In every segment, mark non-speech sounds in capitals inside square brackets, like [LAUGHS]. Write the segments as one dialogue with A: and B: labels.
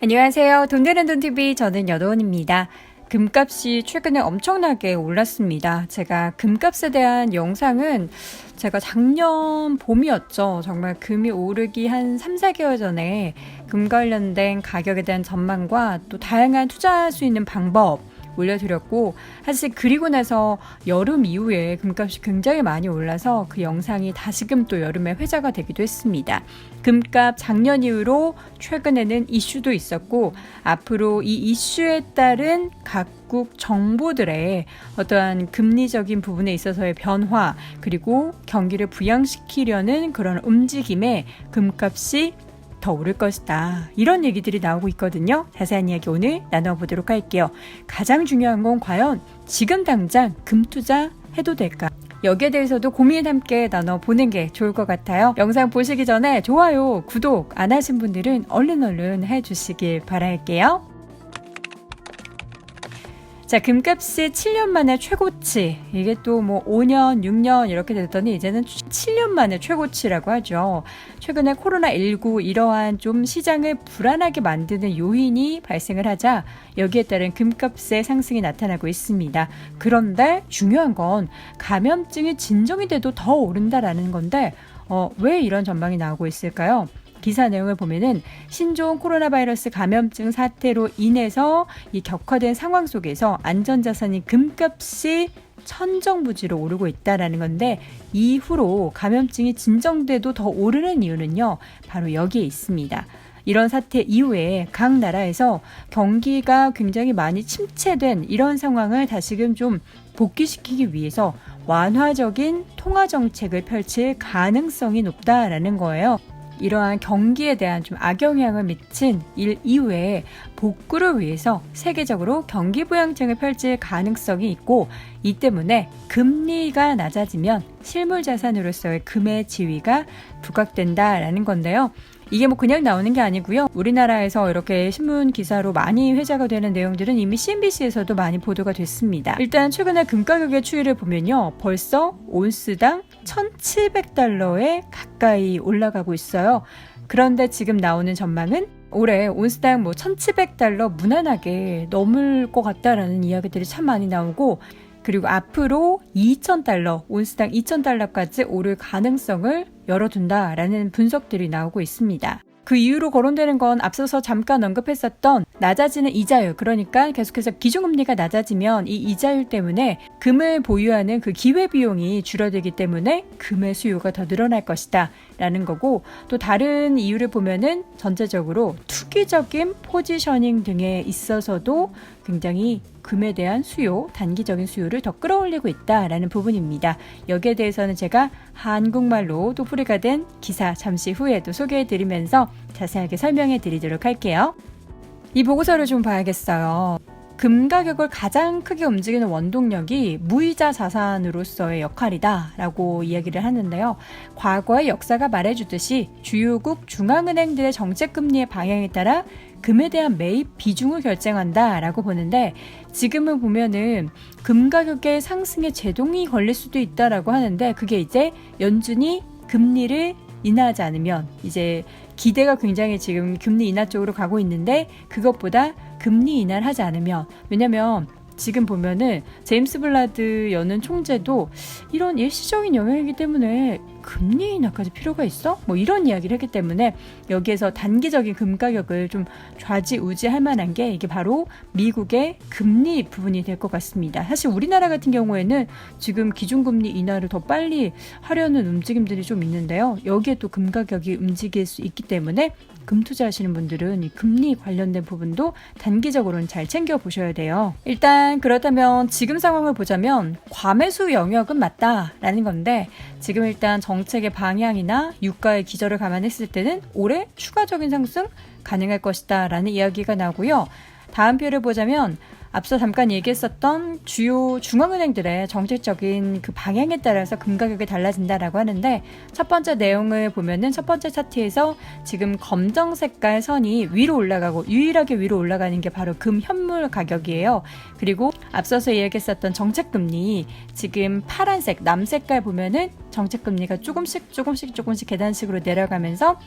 A: 안녕하세요. 돈 되는 돈TV 저는 여도원입니다. 금값이 최근에 엄청나게 올랐습니다. 제가 금값에 대한 영상은 제가 작년 봄이었죠. 정말 금이 오르기 한 3, 4개월 전에 금 관련된 가격에 대한 전망과 또 다양한 투자할 수 있는 방법 올려드렸고 사실 그리고 나서 여름 이후에 금값이 굉장히 많이 올라서 그 영상이 다시금 또 여름에 회자가 되기도 했습니다. 금값 작년 이후로 최근에는 이슈도 있었고 앞으로 이 이슈에 따른 각국 정부들의 어떠한 금리적인 부분에 있어서의 변화 그리고 경기를 부양시키려는 그런 움직임에 금값이 더 오를 것이다. 이런 얘기들이 나오고 있거든요. 자세한 이야기 오늘 나눠보도록 할게요. 가장 중요한 건 과연 지금 당장 금 투자 해도 될까? 여기에 대해서도 고민 함께 나눠보는 게 좋을 것 같아요. 영상 보시기 전에 좋아요, 구독 안 하신 분들은 얼른 얼른 해주시길 바랄게요. 자, 금값이 7년 만에 최고치. 이게 또 뭐 5년, 6년 이렇게 됐더니 이제는 7년 만에 최고치라고 하죠. 최근에 코로나19 이러한 좀 시장을 불안하게 만드는 요인이 발생을 하자 여기에 따른 금값의 상승이 나타나고 있습니다. 그런데 중요한 건 감염증이 진정이 돼도 더 오른다라는 건데 어, 왜 이런 전망이 나오고 있을까요? 기사 내용을 보면은 신종 코로나 바이러스 감염증 사태로 인해서 이 격화된 상황 속에서 안전자산인 금값이 천정부지로 오르고 있다라는 건데 이후로 감염증이 진정돼도 더 오르는 이유는요 바로 여기에 있습니다. 이런 사태 이후에 각 나라에서 경기가 굉장히 많이 침체된 이런 상황을 다시금 좀 복귀시키기 위해서 완화적인 통화 정책을 펼칠 가능성이 높다라는 거예요. 이러한 경기에 대한 좀 악영향을 미친 일 이후에 복구를 위해서 세계적으로 경기 부양책을 펼칠 가능성이 있고 이 때문에 금리가 낮아지면 실물 자산으로서의 금의 지위가 부각된다라는 건데요. 이게 뭐 그냥 나오는 게 아니고요. 우리나라에서 이렇게 신문 기사로 많이 회자가 되는 내용들은 이미 CNBC에서도 많이 보도가 됐습니다. 일단 최근에 금 가격의 추이를 보면요. 벌써 온스당 1,700달러에 가까이 올라가고 있어요. 그런데 지금 나오는 전망은 올해 온스당 뭐 1,700달러 무난하게 넘을 것 같다라는 이야기들이 참 많이 나오고 그리고 앞으로 2,000달러, 온스당 2,000달러까지 오를 가능성을 열어둔다라는 분석들이 나오고 있습니다. 그 이유로 거론되는 건 앞서서 잠깐 언급했었던 낮아지는 이자율, 그러니까 계속해서 기준금리가 낮아지면 이 이자율 때문에 금을 보유하는 그 기회 비용이 줄어들기 때문에 금의 수요가 더 늘어날 것이다. 라는 거고 또 다른 이유를 보면은 전체적으로 투기적인 포지셔닝 등에 있어서도 굉장히 금에 대한 수요, 단기적인 수요를 더 끌어올리고 있다라는 부분입니다. 여기에 대해서는 제가 한국말로 또 풀이가 된 기사 잠시 후에 또 소개해 드리면서 자세하게 설명해 드리도록 할게요. 이 보고서를 좀 봐야겠어요. 금 가격을 가장 크게 움직이는 원동력이 무이자 자산으로서의 역할이다라고 이야기를 하는데요. 과거의 역사가 말해주듯이 주요국 중앙은행들의 정책 금리의 방향에 따라 금에 대한 매입 비중을 결정한다라고 보는데 지금은 보면은 금 가격의 상승에 제동이 걸릴 수도 있다라고 하는데 그게 이제 연준이 금리를 인하하지 않으면 이제 기대가 굉장히 지금 금리 인하 쪽으로 가고 있는데 그것보다 금리 인하를 하지 않으면 왜냐면 지금 보면은 제임스 블라드 여는 총재도 이런 일시적인 영향이기 때문에 금리 인하까지 필요가 있어? 뭐 이런 이야기를 했기 때문에 여기에서 단기적인 금 가격을 좀 좌지우지할 만한 게 이게 바로 미국의 금리 부분이 될 것 같습니다. 사실 우리나라 같은 경우에는 지금 기준금리 인하를 더 빨리 하려는 움직임들이 좀 있는데요. 여기에 또 금 가격이 움직일 수 있기 때문에 금 투자하시는 분들은 이 금리 관련된 부분도 단기적으로는 잘 챙겨 보셔야 돼요. 일단 그렇다면 지금 상황을 보자면 과매수 영역은 맞다라는 건데 지금 일단 정책의 방향이나 유가의 기저를 감안했을 때는 올해 추가적인 상승 가능할 것이다라는 이야기가 나오고요. 다음 표를 보자면 앞서 잠깐 얘기했었던 주요 중앙은행들의 정책적인 그 방향에 따라서 금 가격이 달라진다라고 하는데 첫 번째 내용을 보면은 첫 번째 차트에서 지금 검정 색깔 선이 위로 올라가고 유일하게 위로 올라가는 게 바로 금 현물 가격이에요. 그리고 앞서서 얘기했었던 정책금리 지금 파란색 남 색깔 보면은 정책금리가 조금씩 조금씩 조금씩 계단식으로 내려가면서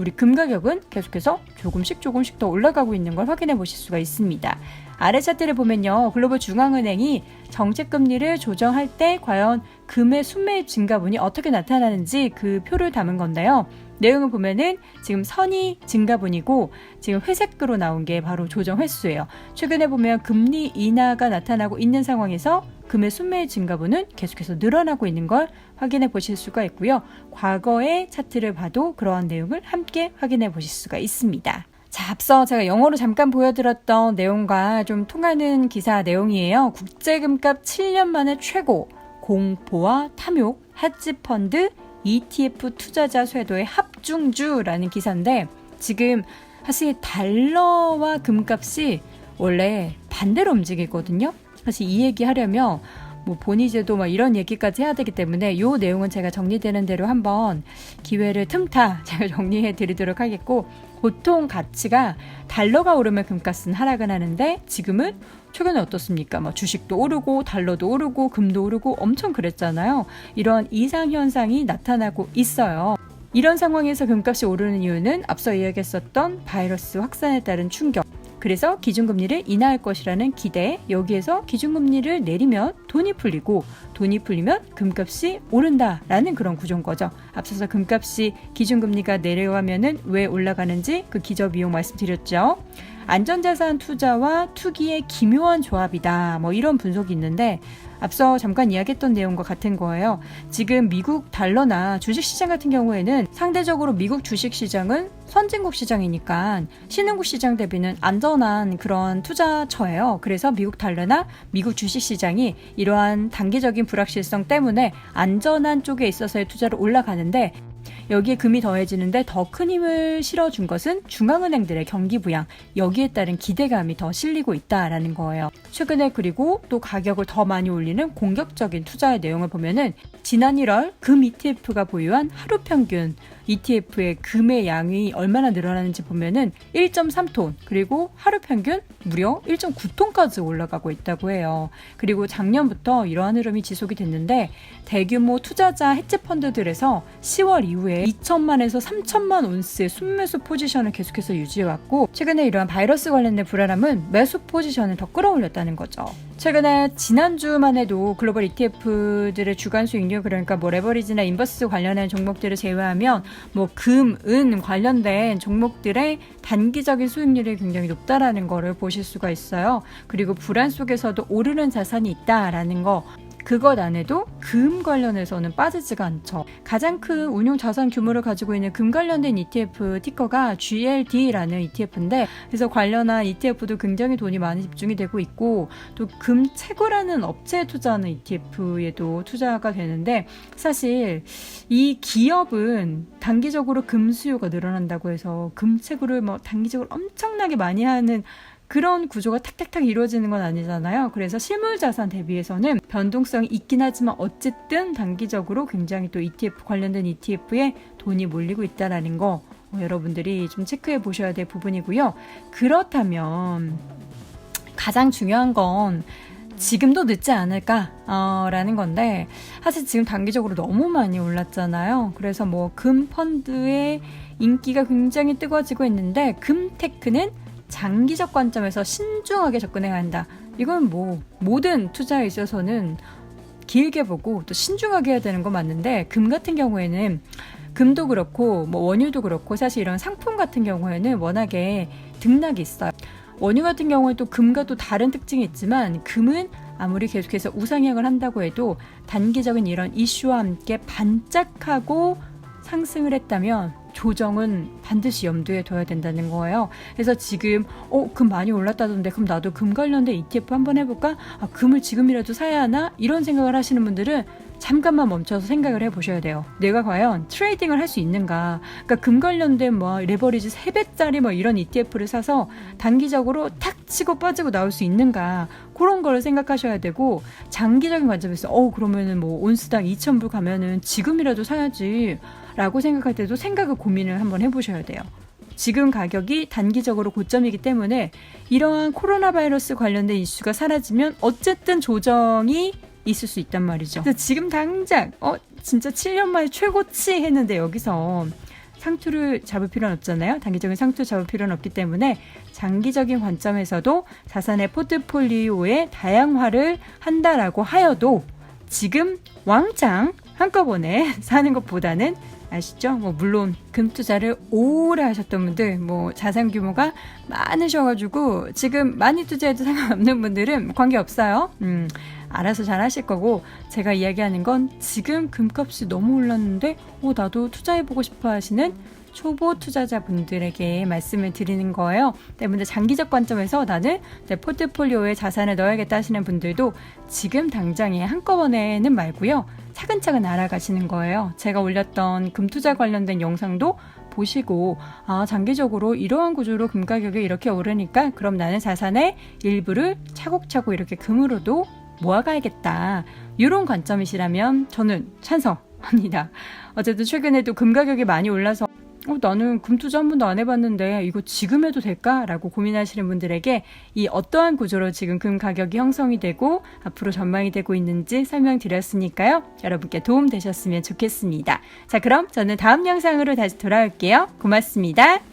A: 우리 금 가격은 계속해서 조금씩 조금씩 더 올라가고 있는 걸 확인해 보실 수가 있습니다. 아래 차트를 보면요. 글로벌 중앙은행이 정책 금리를 조정할 때 과연 금의 순매입 증가분이 어떻게 나타나는지 그 표를 담은 건데요. 내용을 보면은 지금 선이 증가분이고 지금 회색으로 나온 게 바로 조정 횟수예요. 최근에 보면 금리 인하가 나타나고 있는 상황에서 금의 순매입 증가분은 계속해서 늘어나고 있는 걸 확인해 보실 수가 있고요. 과거의 차트를 봐도 그러한 내용을 함께 확인해 보실 수가 있습니다. 자, 앞서 제가 영어로 잠깐 보여드렸던 내용과 좀 통하는 기사 내용이에요. 국제금값 7년 만에 최고, 공포와 탐욕, 헤지펀드, ETF 투자자 쇄도의 합중주라는 기사인데 지금 사실 달러와 금값이 원래 반대로 움직이거든요. 사실 이 얘기 하려면 뭐 본이제도 막 이런 얘기까지 해야 되기 때문에 이 내용은 제가 정리되는 대로 한번 기회를 틈타 [LAUGHS] 제가 정리해 드리도록 하겠고 보통 가치가 달러가 오르면 금값은 하락은 하는데 지금은 최근에 어떻습니까? 뭐 주식도 오르고 달러도 오르고 금도 오르고 엄청 그랬잖아요. 이런 이상 현상이 나타나고 있어요. 이런 상황에서 금값이 오르는 이유는 앞서 이야기했었던 바이러스 확산에 따른 충격. 그래서 기준금리를 인하할 것이라는 기대, 여기에서 기준금리를 내리면 돈이 풀리고 돈이 풀리면 금값이 오른다라는 그런 구조인 거죠. 앞서서 금값이 기준금리가 내려가면은 왜 올라가는지 그 기저 비용 말씀드렸죠. 안전자산 투자와 투기의 기묘한 조합이다. 뭐 이런 분석이 있는데 앞서 잠깐 이야기했던 내용과 같은 거예요. 지금 미국 달러나 주식시장 같은 경우에는 상대적으로 미국 주식시장은 선진국 시장이니까 신흥국 시장 대비는 안전한 그런 투자처예요. 그래서 미국 달러나 미국 주식시장이 이러한 단기적인 불확실성 때문에 안전한 쪽에 있어서의 투자로 올라가는데 여기에 금이 더해지는데 더 큰 힘을 실어준 것은 중앙은행들의 경기 부양, 여기에 따른 기대감이 더 실리고 있다라는 거예요. 최근에 그리고 또 가격을 더 많이 올리는 공격적인 투자의 내용을 보면은 지난 1월 금 ETF가 보유한 하루 평균 ETF의 금의 양이 얼마나 늘어나는지 보면은 1.3톤 그리고 하루 평균 무려 1.9톤까지 올라가고 있다고 해요. 그리고 작년부터 이러한 흐름이 지속이 됐는데 대규모 투자자 해지 펀드들에서 10월 이후에 2천만에서 3천만 온스의 순매수 포지션을 계속해서 유지해왔고 최근에 이러한 바이러스 관련된 불안함은 매수 포지션을 더 끌어올렸다는 거죠. 최근에 지난주만 해도 글로벌 ETF들의 주간 수익률 그러니까 뭐 레버리지나 인버스 관련된 종목들을 제외하면 뭐 금, 은 관련된 종목들의 단기적인 수익률이 굉장히 높다라는 거를 보실 수가 있어요. 그리고 불안 속에서도 오르는 자산이 있다라는 거 그것 안에도 금 관련해서는 빠지지가 않죠. 가장 큰 운용 자산 규모를 가지고 있는 금 관련된 ETF 티커가 GLD라는 ETF인데 그래서 관련한 ETF도 굉장히 돈이 많이 집중이 되고 있고 또 금채굴라는 업체에 투자하는 ETF에도 투자가 되는데 사실 이 기업은 단기적으로 금 수요가 늘어난다고 해서 금채굴을 뭐 단기적으로 엄청나게 많이 하는 그런 구조가 탁탁탁 이루어지는 건 아니잖아요. 그래서 실물 자산 대비해서는 변동성이 있긴 하지만 어쨌든 단기적으로 굉장히 또 ETF 관련된 ETF에 돈이 몰리고 있다라는 거 어, 여러분들이 좀 체크해 보셔야 될 부분이고요. 그렇다면 가장 중요한 건 지금도 늦지 않을까라는 건데 사실 지금 단기적으로 너무 많이 올랐잖아요. 그래서 뭐 금 펀드의 인기가 굉장히 뜨거워지고 있는데 금 테크는 장기적 관점에서 신중하게 접근해야 한다. 이건 뭐 모든 투자에 있어서는 길게 보고 또 신중하게 해야 되는 건 맞는데 금 같은 경우에는 금도 그렇고 뭐 원유도 그렇고 사실 이런 상품 같은 경우에는 워낙에 등락이 있어요. 원유 같은 경우에 또 금과 또 다른 특징이 있지만 금은 아무리 계속해서 우상향을 한다고 해도 단기적인 이런 이슈와 함께 반짝하고 상승을 했다면 조정은 반드시 염두에 둬야 된다는 거예요. 그래서 지금 어, 금 많이 올랐다던데 그럼 나도 금 관련된 ETF 한번 해볼까? 아, 금을 지금이라도 사야 하나? 이런 생각을 하시는 분들은 잠깐만 멈춰서 생각을 해보셔야 돼요. 내가 과연 트레이딩을 할 수 있는가? 그러니까 금 관련된 뭐 레버리지 3배짜리 뭐 이런 ETF를 사서 단기적으로 탁 치고 빠지고 나올 수 있는가? 그런 거를 생각하셔야 되고 장기적인 관점에서 어 그러면은 뭐 온스당 2,000불 가면은 지금이라도 사야지. 라고 생각할 때도 생각을 고민을 한번 해보셔야 돼요. 지금 가격이 단기적으로 고점이기 때문에 이러한 코로나 바이러스 관련된 이슈가 사라지면 어쨌든 조정이 있을 수 있단 말이죠. 지금 당장 어 진짜 7년 만에 최고치 했는데 여기서 상투를 잡을 필요는 없잖아요. 단기적인 상투 잡을 필요는 없기 때문에 장기적인 관점에서도 자산의 포트폴리오의 다양화를 한다라고 하여도 지금 왕창 한꺼번에 [LAUGHS] 사는 것보다는 아시죠? 뭐 물론 금 투자를 오래 하셨던 분들, 뭐 자산 규모가 많으셔가지고 지금 많이 투자해도 상관없는 분들은 관계 없어요. 음, 알아서 잘 하실 거고 제가 이야기하는 건 지금 금값이 너무 올랐는데, 어 나도 투자해보고 싶어 하시는 초보 투자자분들에게 말씀을 드리는 거예요. 때문에 장기적 관점에서 나는 내 포트폴리오에 자산을 넣어야겠다 하시는 분들도 지금 당장에 한꺼번에는 말고요. 차근차근 알아가시는 거예요. 제가 올렸던 금투자 관련된 영상도 보시고 아 장기적으로 이러한 구조로 금 가격이 이렇게 오르니까 그럼 나는 자산의 일부를 차곡차곡 이렇게 금으로도 모아가야겠다. 이런 관점이시라면 저는 찬성합니다. 어쨌든 최근에도 금 가격이 많이 올라서 어, 나는 금 투자 한 번도 안 해봤는데 이거 지금 해도 될까? 라고 고민하시는 분들에게 이 어떠한 구조로 지금 금 가격이 형성이 되고 앞으로 전망이 되고 있는지 설명드렸으니까요. 여러분께 도움 되셨으면 좋겠습니다. 자, 그럼 저는 다음 영상으로 다시 돌아올게요. 고맙습니다.